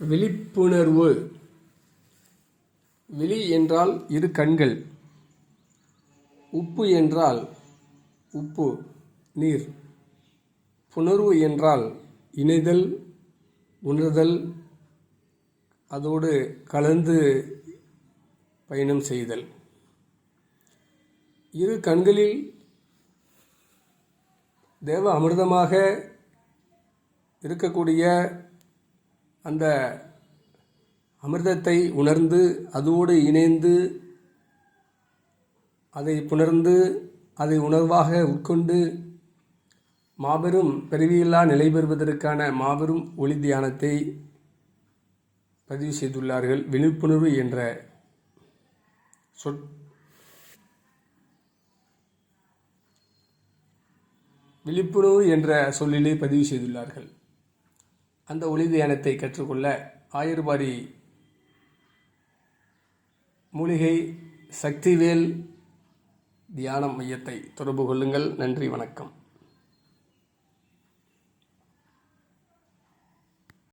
விழிப்புணர்வு. விழி என்றால் இரு கண்கள். உப்பு என்றால் உப்பு நீர். புணர்வு என்றால் இணைதல் உணர்தல். அதோடு கலந்து பயணம் செய்தல். இரு கண்களில் தேவ அமிர்தமாக இருக்கக்கூடிய அந்த அமிர்தத்தை உணர்ந்து அதோடு இணைந்து அதை புணர்ந்து அதை உணர்வாக உட்கொண்டு மாபெரும் பிறவியில்லா நிலை பெறுவதற்கான மாபெரும் ஒளி தியானத்தை பதிவு செய்துள்ளார்கள். விழிப்புணர்வு என்ற சொற் விழிப்புணர்வு என்ற சொல்லிலே பதிவு செய்துள்ளார்கள். அந்த ஒளி தியானத்தை கற்றுக்கொள்ள ஆயர்பாடி மூலிகை சக்திவேல் தியானம் மையத்தை தொடர்பு கொள்ளுங்கள். நன்றி வணக்கம்.